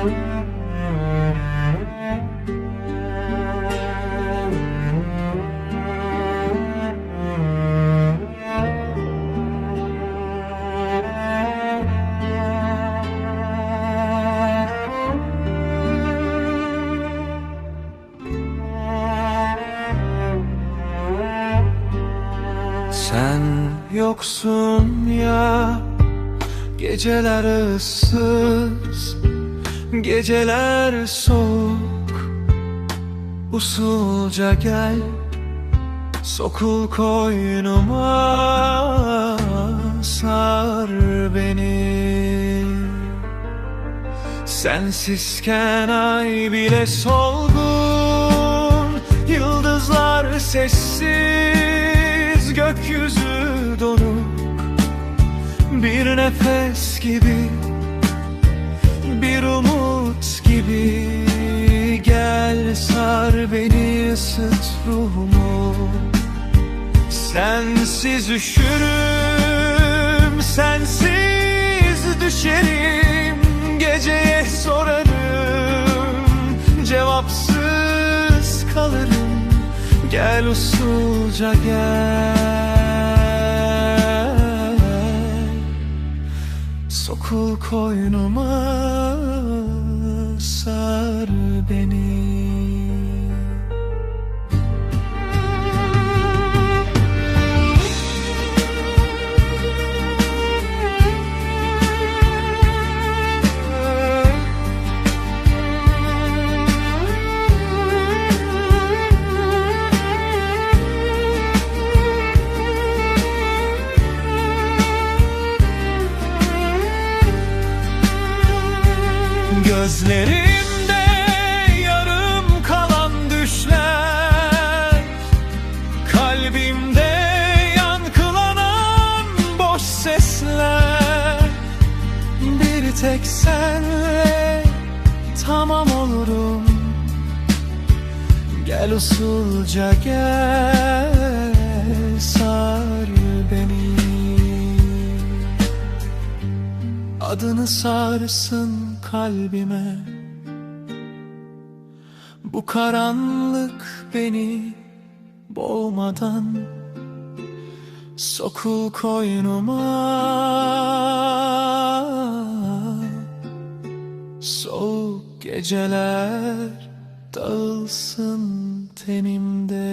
Sen yoksun ya Geceler ıssız Geceler soğuk Usulca gel Sokul koynuma Sar beni. Sensizken ay bile solgun Yıldızlar sessiz Gökyüzü donuk. Bir nefes gibi ısıt ruhumu Sensiz üşürüm Sensiz düşerim Geceye sorarım Cevapsız kalırım. Gel usulca gel. Sokul koynuma Sar beni Gözlerimde yarım kalan düşler Kalbimde yankılanan boş sesler. Bir tek senle tamam olurum. Gel usulca gel sar beni. Adını sarsın kalbime. Bu karanlık beni boğmadan Sokul koynuma. Soğuk geceler dağılsın tenimde